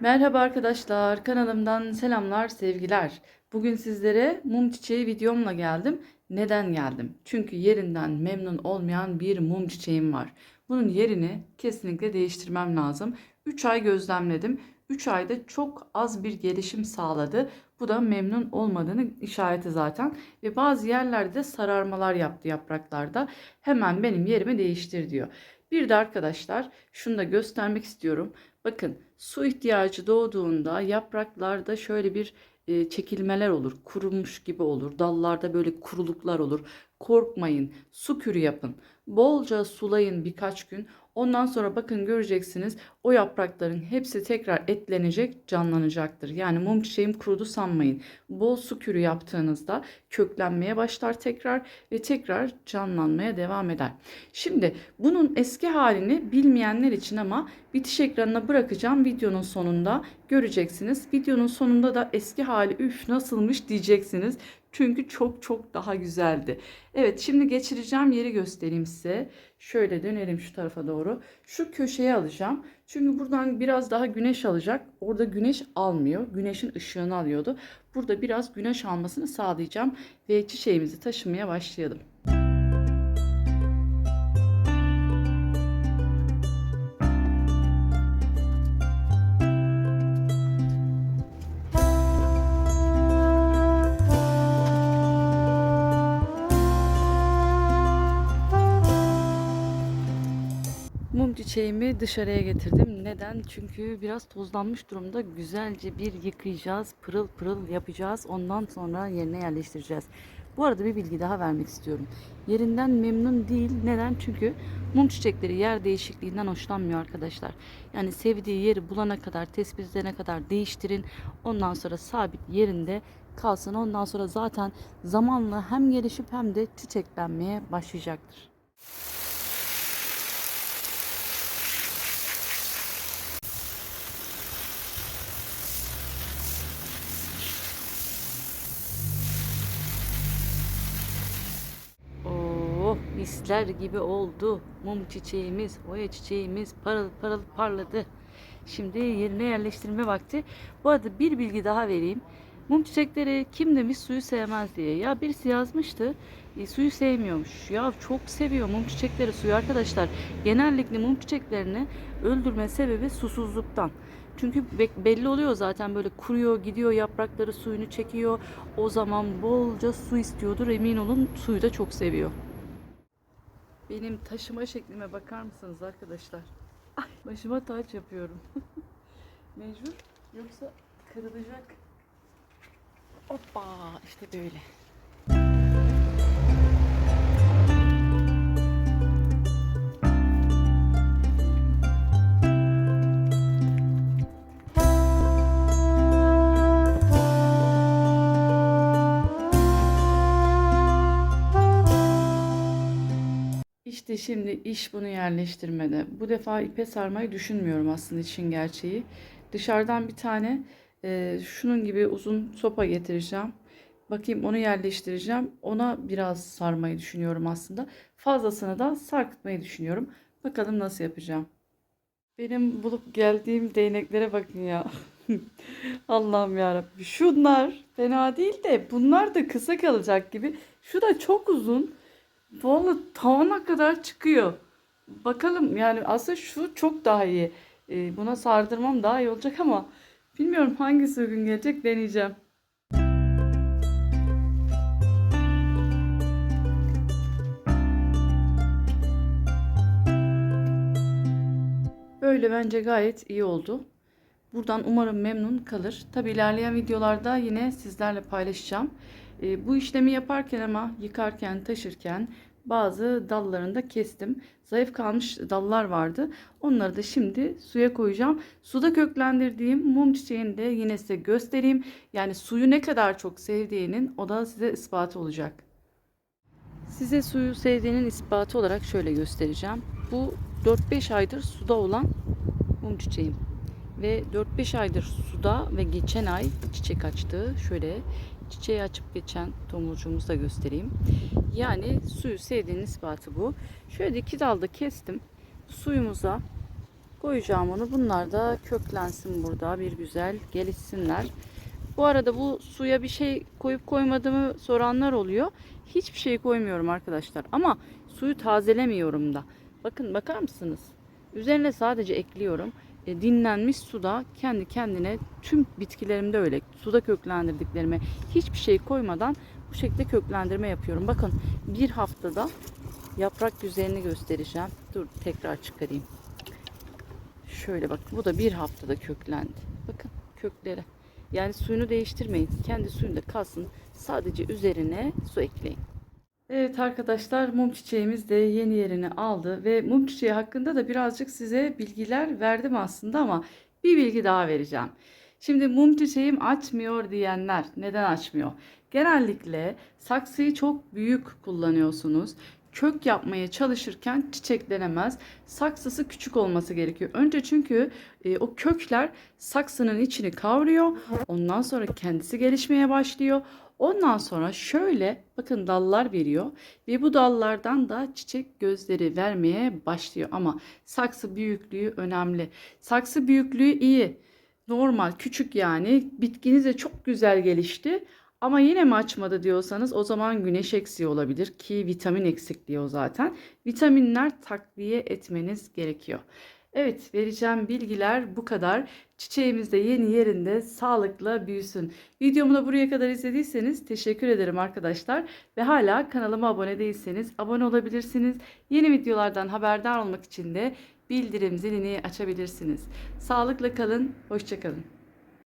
Merhaba arkadaşlar, kanalımdan selamlar, sevgiler. Bugün sizlere mum çiçeği videomla geldim. Neden geldim? Çünkü yerinden memnun olmayan bir mum çiçeğim var. Bunun yerini kesinlikle değiştirmem lazım. 3 ay gözlemledim. 3 ayda çok az bir gelişim sağladı. Bu da memnun olmadığını işareti zaten. Ve bazı yerlerde de sararmalar yaptı yapraklarda. Hemen benim yerimi değiştir diyor. Bir de arkadaşlar şunu da göstermek istiyorum. Bakın su ihtiyacı doğduğunda yapraklarda şöyle bir e, çekilmeler olur. Kurumuş gibi olur. Dallarda böyle kuruluklar olur. Korkmayın. Su kürü yapın. Bolca sulayın birkaç gün. Ondan sonra bakın göreceksiniz o yaprakların hepsi tekrar etlenecek, canlanacaktır. Yani mum çiçeğim kurudu sanmayın. Bol su kürü yaptığınızda köklenmeye başlar tekrar ve tekrar canlanmaya devam eder. Şimdi bunun eski halini bilmeyenler için ama bitiş ekranına bırakacağım videonun sonunda göreceksiniz. Videonun sonunda da eski hali üf nasılmış diyeceksiniz. Çünkü çok çok daha güzeldi. Evet şimdi geçireceğim yeri göstereyim size. Şöyle dönelim şu tarafa doğru. Şu köşeye alacağım. Çünkü buradan biraz daha güneş alacak. Orada güneş almıyor. Güneşin ışığını alıyordu. Burada biraz güneş almasını sağlayacağım. Ve çiçeğimizi taşımaya başlayalım. Çiçeğimi dışarıya getirdim. Neden? Çünkü biraz tozlanmış durumda. Güzelce bir yıkayacağız. Pırıl pırıl yapacağız. Ondan sonra yerine yerleştireceğiz. Bu arada bir bilgi daha vermek istiyorum. Yerinden memnun değil. Neden? Çünkü mum çiçekleri yer değişikliğinden hoşlanmıyor arkadaşlar. Yani sevdiği yeri bulana kadar, tespit edene kadar değiştirin. Ondan sonra sabit yerinde kalsın. Ondan sonra zaten zamanla hem gelişip hem de çiçeklenmeye başlayacaktır. Misler gibi oldu. Mum çiçeğimiz, oya çiçeğimiz parıl parıl parladı. Şimdi yerine yerleştirme vakti. Bu arada bir bilgi daha vereyim. Mum çiçekleri kim demiş suyu sevmez diye. Ya birisi yazmıştı e, suyu sevmiyormuş. Ya çok seviyor mum çiçekleri suyu arkadaşlar. Genellikle mum çiçeklerini öldürme sebebi susuzluktan. Çünkü be- belli oluyor zaten böyle kuruyor gidiyor yaprakları suyunu çekiyor. O zaman bolca su istiyordur emin olun suyu da çok seviyor. Benim taşıma şeklime bakar mısınız arkadaşlar? Ay başıma taç yapıyorum. Mecbur yoksa kırılacak. Hoppa işte böyle. İşte şimdi iş bunu yerleştirmede. Bu defa ipe sarmayı düşünmüyorum aslında için gerçeği. Dışarıdan bir tane e, şunun gibi uzun sopa getireceğim. Bakayım onu yerleştireceğim. Ona biraz sarmayı düşünüyorum aslında. Fazlasını da sarkıtmayı düşünüyorum. Bakalım nasıl yapacağım. Benim bulup geldiğim değneklere bakın ya. Allah'ım yarabbim. Şunlar fena değil de bunlar da kısa kalacak gibi. Şu da çok uzun. Vallahi tavana kadar çıkıyor. Bakalım yani aslında şu çok daha iyi. Ee, buna sardırmam daha iyi olacak ama bilmiyorum hangisi uygun gelecek deneyeceğim. Böyle bence gayet iyi oldu. Buradan umarım memnun kalır. Tabi ilerleyen videolarda yine sizlerle paylaşacağım. Ee, bu işlemi yaparken ama yıkarken, taşırken bazı dallarını da kestim. Zayıf kalmış dallar vardı. Onları da şimdi suya koyacağım. Suda köklendirdiğim mum çiçeğini de yine size göstereyim. Yani suyu ne kadar çok sevdiğinin o da size ispatı olacak. Size suyu sevdiğinin ispatı olarak şöyle göstereceğim. Bu 4-5 aydır suda olan mum çiçeğim. Ve 4-5 aydır suda ve geçen ay çiçek açtı. Şöyle çiçeği açıp geçen tomurcuğumuzu da göstereyim. Yani suyu sevdiğinin ispatı bu. Şöyle iki dalda kestim. Suyumuza Koyacağım onu. Bunlar da köklensin burada bir güzel gelişsinler. Bu arada bu suya bir şey koyup koymadığımı soranlar oluyor. Hiçbir şey koymuyorum arkadaşlar. Ama suyu tazelemiyorum da. Bakın bakar mısınız? Üzerine sadece ekliyorum. E, dinlenmiş suda kendi kendine tüm bitkilerimde öyle suda köklendirdiklerime hiçbir şey koymadan bu şekilde köklendirme yapıyorum. Bakın bir haftada yaprak düzenini göstereceğim. Dur tekrar çıkarayım. Şöyle bak bu da bir haftada köklendi. Bakın kökleri. Yani suyunu değiştirmeyin. Kendi suyunda kalsın. Sadece üzerine su ekleyin. Evet arkadaşlar mum çiçeğimiz de yeni yerini aldı ve mum çiçeği hakkında da birazcık size bilgiler verdim aslında ama bir bilgi daha vereceğim. Şimdi mum çiçeğim açmıyor diyenler neden açmıyor? Genellikle saksıyı çok büyük kullanıyorsunuz. Kök yapmaya çalışırken çiçeklenemez. Saksısı küçük olması gerekiyor. Önce çünkü e, o kökler saksının içini kavruyor. Ondan sonra kendisi gelişmeye başlıyor. Ondan sonra şöyle bakın dallar veriyor ve bu dallardan da çiçek gözleri vermeye başlıyor. Ama saksı büyüklüğü önemli. Saksı büyüklüğü iyi. Normal küçük yani bitkiniz de çok güzel gelişti. Ama yine mi açmadı diyorsanız o zaman güneş eksiği olabilir ki vitamin eksikliği o zaten. Vitaminler takviye etmeniz gerekiyor. Evet vereceğim bilgiler bu kadar. Çiçeğimiz de yeni yerinde sağlıkla büyüsün. Videomu da buraya kadar izlediyseniz teşekkür ederim arkadaşlar. Ve hala kanalıma abone değilseniz abone olabilirsiniz. Yeni videolardan haberdar olmak için de bildirim zilini açabilirsiniz. Sağlıkla kalın, hoşçakalın.